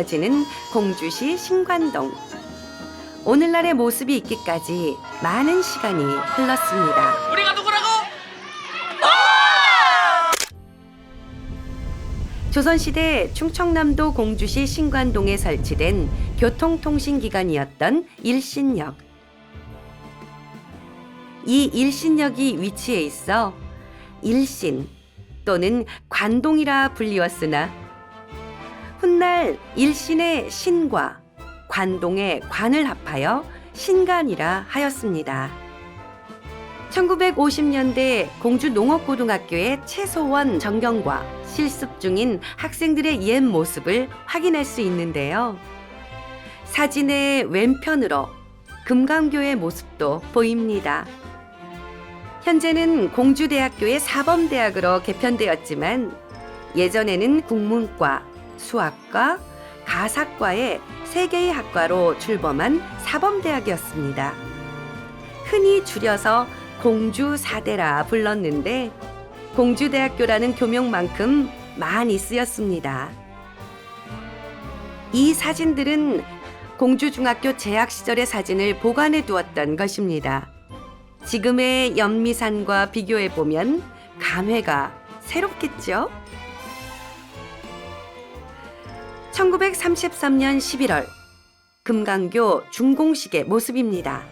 느껴지는 공주시 신관동. 오늘날의 모습이 있기까지 많은 시간이 흘렀습니다. 우리가 누구라고? 조선시대 충청남도 공주시 신관동에 설치된 교통통신기관이었던 일신역. 이 일신역이 위치해 있어 일신 또는 관동이라 불리웠으나 훗날 일신의 신과 관동의 관을 합하여 신관이라 하였습니다. 1950년대 공주 농업고등학교의 최소원 전경과 실습 중인 학생들의 옛 모습을 확인할 수 있는데요. 사진의 왼편으로 금강교의 모습도 보입니다. 현재는 공주대학교의 사범대학으로 개편되었지만 예전에는 국문과, 수학과, 가사과의 세 개의 학과로 출범한 사범대학이었습니다. 흔히 줄여서 공주사대라 불렀는데 공주대학교라는 교명만큼 많이 쓰였습니다. 이 사진들은 공주중학교 재학 시절의 사진을 보관해 두었던 것입니다. 지금의 연미산과 비교해 보면 감회가 새롭겠죠? 1933년 11월 금강교 중공식의 모습입니다.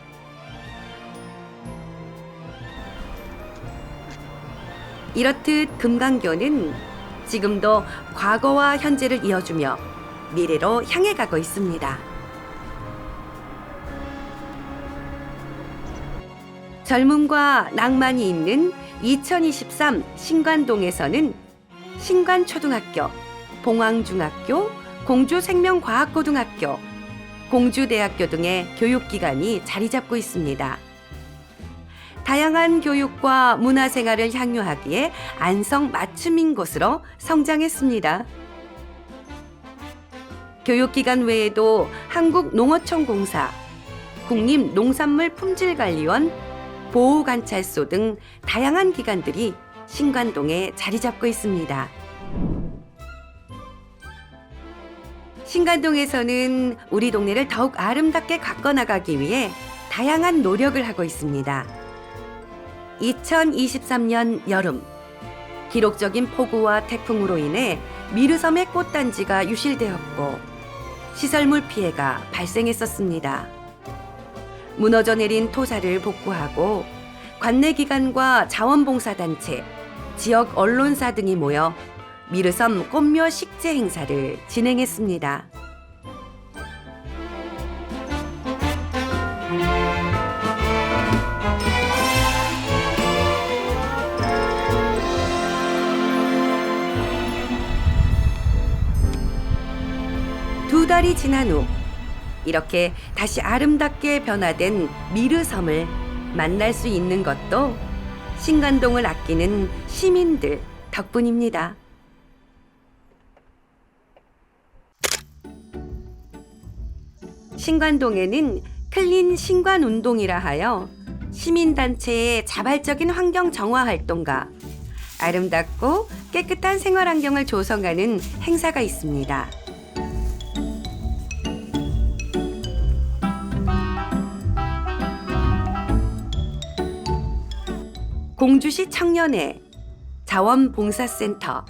이렇듯 금강교는 지금도 과거와 현재를 이어주며 미래로 향해 가고 있습니다. 젊음과 낭만이 있는 2023 신관동에서는 신관초등학교, 봉황중학교, 공주생명과학고등학교, 공주대학교 등의 교육기관이 자리 잡고 있습니다. 다양한 교육과 문화생활을 향유하기에 안성 맞춤인 곳으로 성장했습니다. 교육기관 외에도 한국농어촌공사, 국립농산물품질관리원, 보호관찰소 등 다양한 기관들이 신관동에 자리 잡고 있습니다. 신관동에서는 우리 동네를 더욱 아름답게 가꿔나가기 위해 다양한 노력을 하고 있습니다. 2023년 여름 기록적인 폭우와 태풍으로 인해 미르섬의 꽃단지가 유실되었고 시설물 피해가 발생했었습니다. 무너져 내린 토사를 복구하고 관내 기관과 자원봉사단체, 지역 언론사 등이 모여 미르섬 꽃묘 식재 행사를 진행했습니다. 두 달이 지난 후 이렇게 다시 아름답게 변화된 미르섬을 만날 수 있는 것도 신관동을 아끼는 시민들 덕분입니다. 신관동에는 클린 신관 운동이라 하여 시민단체의 자발적인 환경 정화 활동과 아름답고 깨끗한 생활 환경을 조성하는 행사가 있습니다. 공주시 청년회, 자원봉사센터,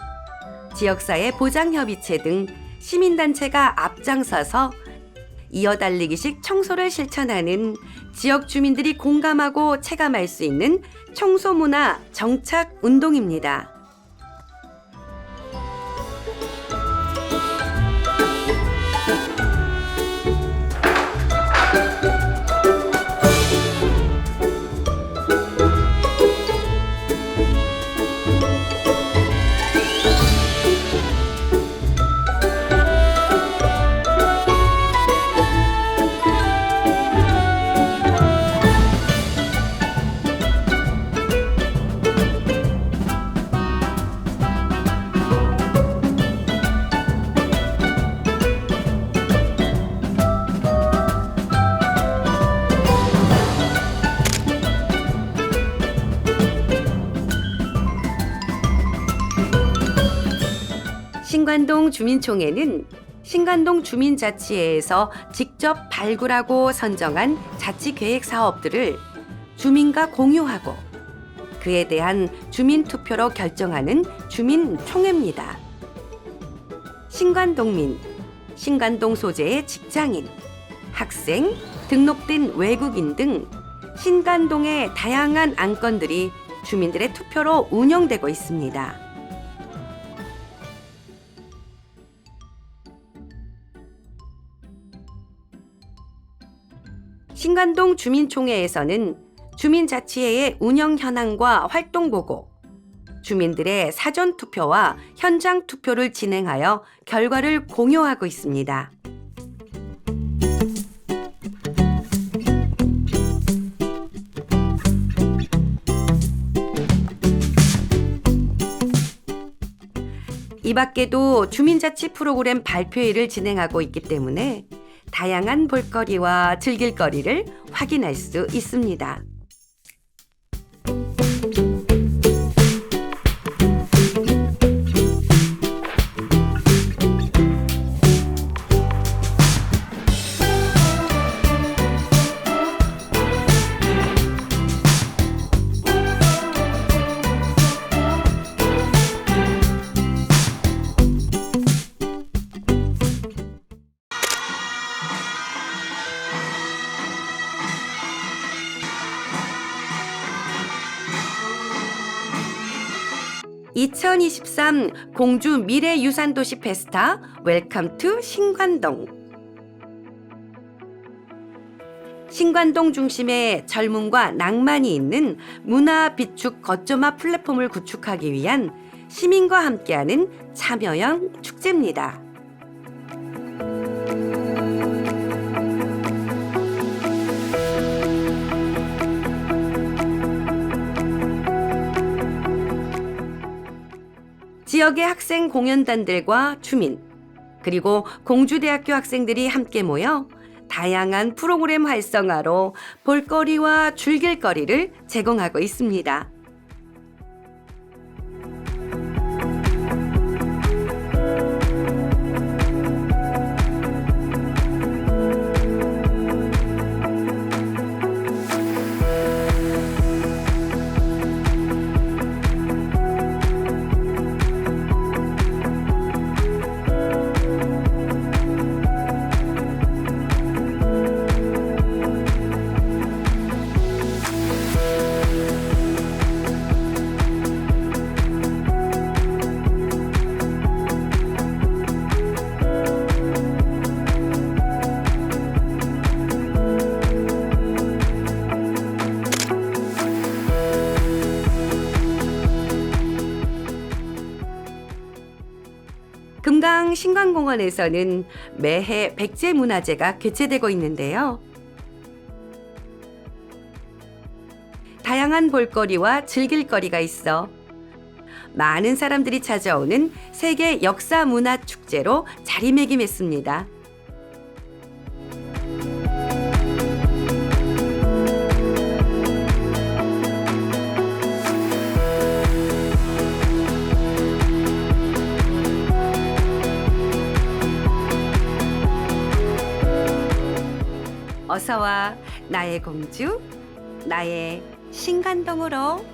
지역사회 보장협의체 등 시민단체가 앞장서서 이어달리기식 청소를 실천하는 지역 주민들이 공감하고 체감할 수 있는 청소 문화 정착 운동입니다. 신관동 주민총회는 신간동 주민자치회에서 직접 발굴하고 선정한 자치계획 사업들을 주민과 공유하고 그에 대한 주민 투표로 결정하는 주민총회입니다. 신관동민, 신관동 소재의 직장인, 학생, 등록된 외국인 등 신관동의 다양한 안건들이 주민들의 투표로 운영되고 있습니다. 신관동 주민총회에서는 주민자치회의 운영 현황과 활동 보고, 주민들의 사전 투표와 현장 투표를 진행하여 결과를 공유하고 있습니다. 이 밖에도 주민자치 프로그램 발표회를 진행하고 있기 때문에 다양한 볼거리와 즐길거리를 확인할 수 있습니다. (2023) 공주 미래유산도시 페스타 웰컴 투 신관동 신관동 중심에 젊음과 낭만이 있는 문화 비축 거점화 플랫폼을 구축하기 위한 시민과 함께하는 참여형 축제입니다. 지역의 학생 공연단들과 주민, 그리고 공주대학교 학생들이 함께 모여 다양한 프로그램 활성화로 볼거리와 즐길거리를 제공하고 있습니다. 금강 신관공원에서는 매해 백제 문화제가 개최되고 있는데요. 다양한 볼거리와 즐길거리가 있어 많은 사람들이 찾아오는 세계 역사 문화 축제로 자리매김했습니다. 어서와. 나의 공주 나의 신간동으로.